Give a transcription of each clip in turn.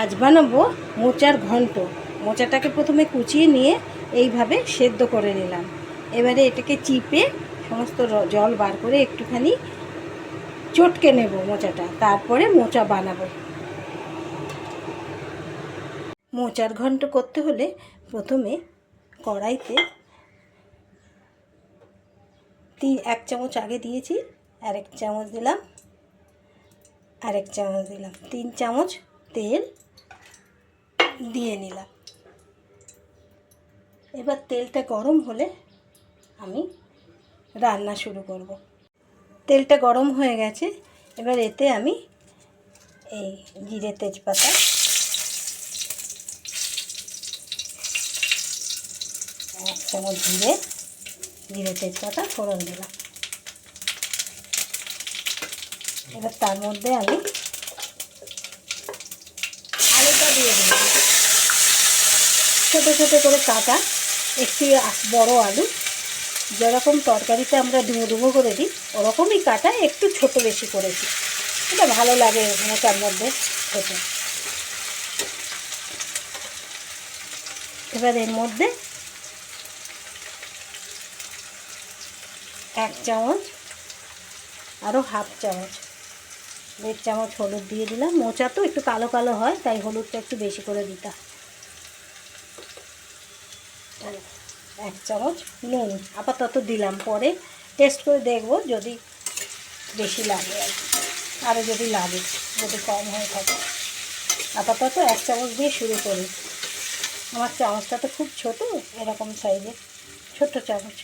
আজ বানাবো মোচার ঘন্ট। মোচাটাকে প্রথমে কুচিয়ে নিয়ে এইভাবে সেদ্ধ করে নিলাম। এবারে এটাকে চিপে সমস্ত জল বার করে একটুখানি চটকে নেব মোচাটা। তারপরে মোচা বানাবো। মোচার ঘন্ট করতে হলে প্রথমে কড়াইতে তিন, এক চামচ আগে দিয়েছি আর এক চামচ দিলাম আর এক চামচ দিলাম। তিন চামচ তেল দিয়ে নিলাম। এবার তেলটা গরম হলে আমি রান্না শুরু করব। তেলটা গরম হয়ে গেছে, এবার এতে আমি এই জিরে তেজপাতা এক চামচ জিরে জিরে তেজপাতা ফোড়ন দিলাম। এবার তার মধ্যে আমি আলুটা দিয়ে দিলাম ছোটো ছোটো করে কাটা একটি বড় আলু। যেরকম তরকারিতে আমরা ডুমো ডুমো করে দিই, ওরকমই কাটা একটু ছোট বেশি করেছি এটা ভালো লাগে মোচার মধ্যে খেতে। এবার এর মধ্যে এক চামচ আরও হাফ চামচ, দেড় চামচ হলুদ দিয়ে দিলাম। মোচা তো একটু কালো কালো হয়, তাই হলুদটা একটু বেশি করে দিতাম। এক চামচ নুন। আপাতত দিলাম। পরে টেস্ট করে দেখব যদি বেশি লাগে আর কি। আরও যদি লাগে, যদি কম হয়ে থাকে। আপাতত এক চামচ দিয়ে শুরু করি। আমার চামচটা তো খুব ছোট, এরকম সাইজের। ছোট চামচ।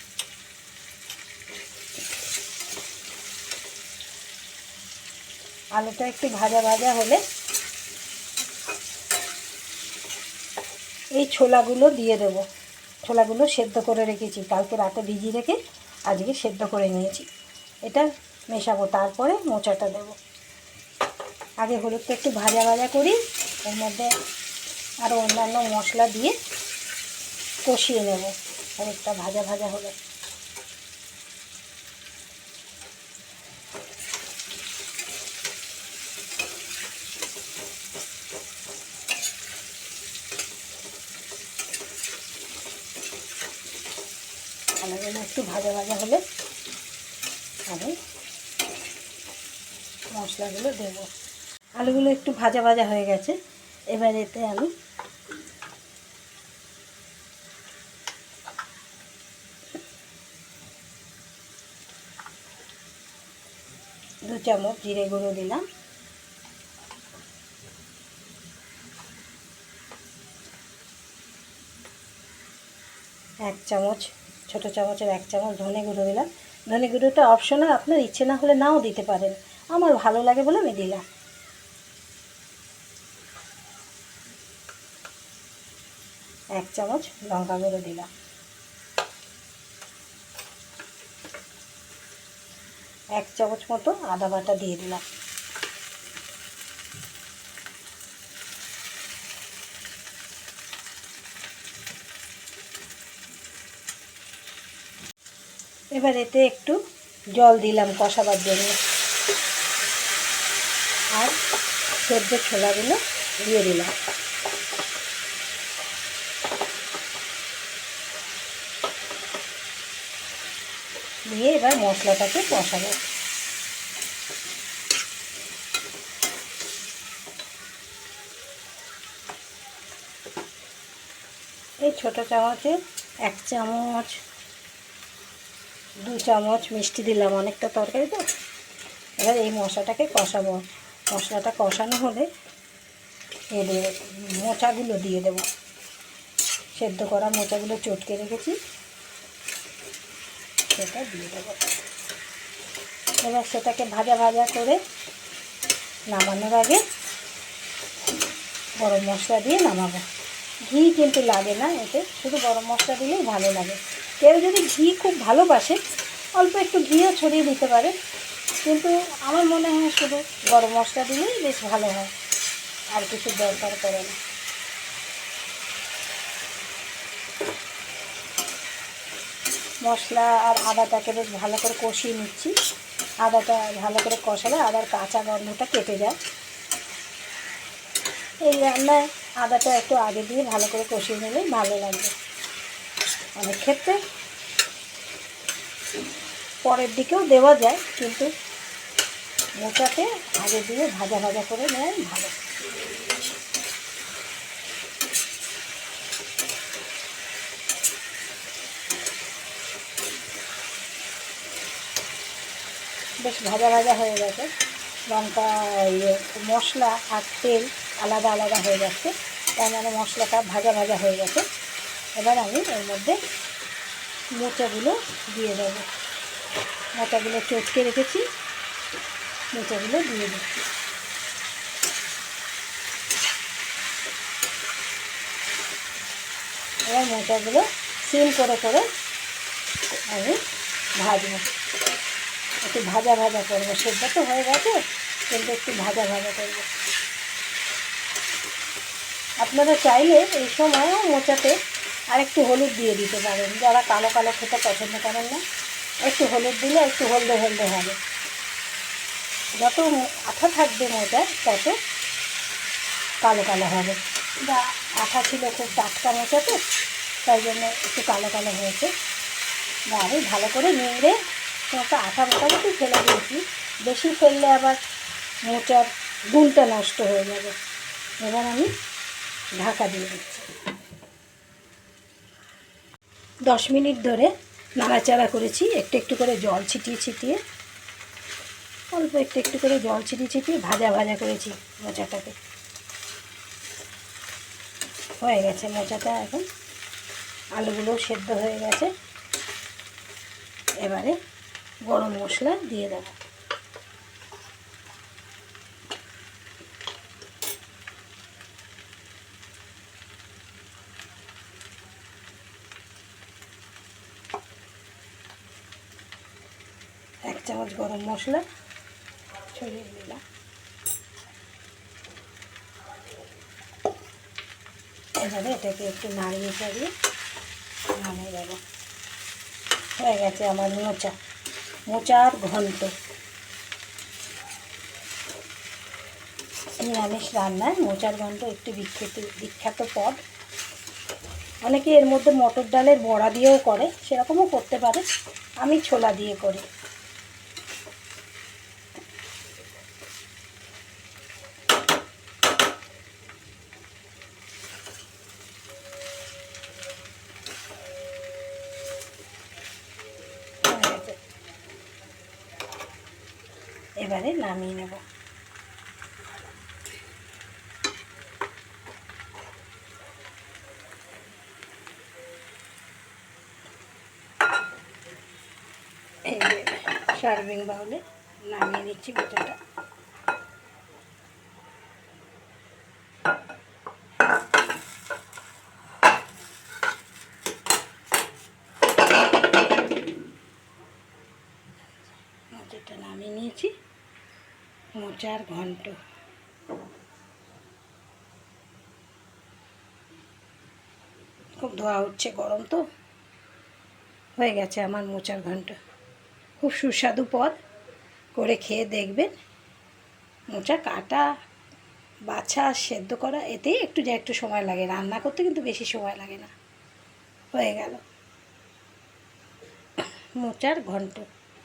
আলুটা একটু ভাজা ভাজা হলে এই ছোলাগুলো দিয়ে দেবো। ছোলাগুলো সেদ্ধ করে রেখেছি। কালকে রাতে ভিজিয়ে রেখে আজকে সেদ্ধ করে নিয়েছি। এটা মেশাবো, তারপরে মোচাটা দেব। আগে হলুদটা একটু ভাজা ভাজা করি ওর মধ্যে আরও অন্যান্য মশলা দিয়ে কষিয়ে নেব। হলুদটা ভাজা ভাজা হলে। আলুগুলো একটু ভাজা ভাজা হলে আমি মশলাগুলো দেবো। আলুগুলো একটু ভাজা ভাজা হয়ে গেছে, এবার এতে আমি দু চামচ জিরে গুঁড়ো দিলাম। এক চামচ ছোট চামচের এক চামচ ধনে গুঁড়ো দিলাম। ধনে গুঁড়োটা অপশনাল আপনার ইচ্ছে না হলে নাও দিতে পারেন। আমার ভালো লাগে বলে আমি দিলাম। এক চামচ লঙ্কা গুঁড়ো দিলাম। এক চামচ মতো আদা বাটা দিয়ে দিলাম। এবার এতে একটু জল দিলাম কষাবার জন্য। আর সেদ্ধ ছোলাগুলো দিয়ে দিলাম। দিয়ে এবার মশলাটাকে কষাবো। এই ছোটো চামচে এক চামচ দু চামচ মিষ্টি দিলাম অনেকটা তরকারি তো। এবার এই মশলাটাকে কষাবো। মশলাটা কষানো হলে এর মোচাগুলো দিয়ে দেবো। সেদ্ধ করা মোচাগুলো চটকে রেখেছি। সেটা দিয়ে দেবো। এবার সেটাকে ভাজা ভাজা করে নামানোর আগে গরম মশলা দিয়ে নামাবো। ঘি কিন্তু লাগে না এতে। শুধু গরম মশলা দিলেই ভালো লাগে। কেউ যদি ঘি খুব ভালোবাসে, অল্প একটু ঘিও ছড়িয়ে দিতে পারে। কিন্তু আমার মনে হয় শুধু গরম মশলা দিলেই বেশ ভালো হয়, আর কিছু দরকার পড়ে না। মশলা আর আদাটাকে বেশ ভালো করে কষিয়ে নিচ্ছি। আদাটা ভালো করে কষালে আদার কাঁচা গন্ধটা কেটে যায়। এই রান্নায় আদাটা একটু আগে দিয়ে ভালো করে কষিয়ে নিলেই ভালো লাগবে। অনেক ক্ষেত্রে। পরের দিকেও দেওয়া যায়, কিন্তু মোচাতে আগে দিয়ে ভাজা ভাজা করে নেয় ভালো। বেশ ভাজা ভাজা হয়ে গেছে। লঙ্কা ইয়ে মশলা আর তেল আলাদা আলাদা হয়ে যাচ্ছে। তার মানে মশলাটা ভাজা ভাজা হয়ে গেছে। এবার আমি এর মধ্যে মোচাগুলো দিয়ে দেবো। মোচাগুলো চটকে রেখেছি, মোচাগুলো দিয়ে দিচ্ছি। এবার মোচাগুলো সিম করে করে আমি ভাজবো। একটু ভাজা ভাজা করব। সেদ্ধ তো হয়ে গেছে, কিন্তু একটু ভাজা ভাজা করব। আপনারা চাইলে এই সময়ও মোচাতে আর একটু হলুদ দিয়ে দিতে পারেন। যারা কালো কালো খেতে পছন্দ করেন না, একটু হলুদ দিলে একটু হলদে হলদে হবে। যত আঠা থাকবে মোচার তত কালো কালো হবে। বা আঠা ছিল খুব টাটকা মোচাতে তাই জন্য একটু কালো কালো হয়েছে। বা আমি ভালো করে নিংড়ে একটা আঠা মোটামুটি ফেলে দিয়েছি। বেশি ফেললে আবার মোচার গুণটা নষ্ট হয়ে যাবে। এবার আমি ঢাকা দিয়ে দিচ্ছি। দশ মিনিট ধরে নাড়াচাড়া করেছি। একটু একটু করে জল ছিটিয়ে ছিটিয়ে। অল্প একটু একটু করে জল ছিটিয়ে ছিটিয়ে ভাজা ভাজা করেছি মোচাটাকে। হয়ে গেছে মোচাটা এখন। আলুগুলো সেদ্ধ হয়ে গেছে। এবারে গরম মশলা দিয়ে দেবো এক চামচ গরম মশলা ছড়িয়ে দিলাম। এবারে এটাকে একটু নাড়িয়ে চাড়িয়ে নামিয়ে দেবো হয়ে গেছে আমার মোচা, মোচার ঘন্ট। নিরামিষ রান্নায় মোচার ঘন্ট একটি বিখ্যাত বিখ্যাত পদ। অনেকে এর মধ্যে মটর ডালের বড়া দিয়েও করে, সেরকমও করতে পারে। আমি ছোলা দিয়ে করি হয়ে গেছে। এবারে নামিয়ে নেব। সার্ভিং বাউলে নামিয়ে নিচ্ছি মোচাটা নামিয়ে নিয়েছি। মোচার ঘন্ট খুব ধোয়া উঠছে গরম তো। হয়ে গেছে আমার মোচার ঘন্ট খুব সুস্বাদু পদ। করে খেয়ে দেখবেন। মোচা, কাটা, বাছা, সেদ্ধ করা, এতেই একটু যা একটু সময় লাগে। রান্না করতে কিন্তু বেশি সময় লাগে না। হয়ে গেল। মোচার ঘন্ট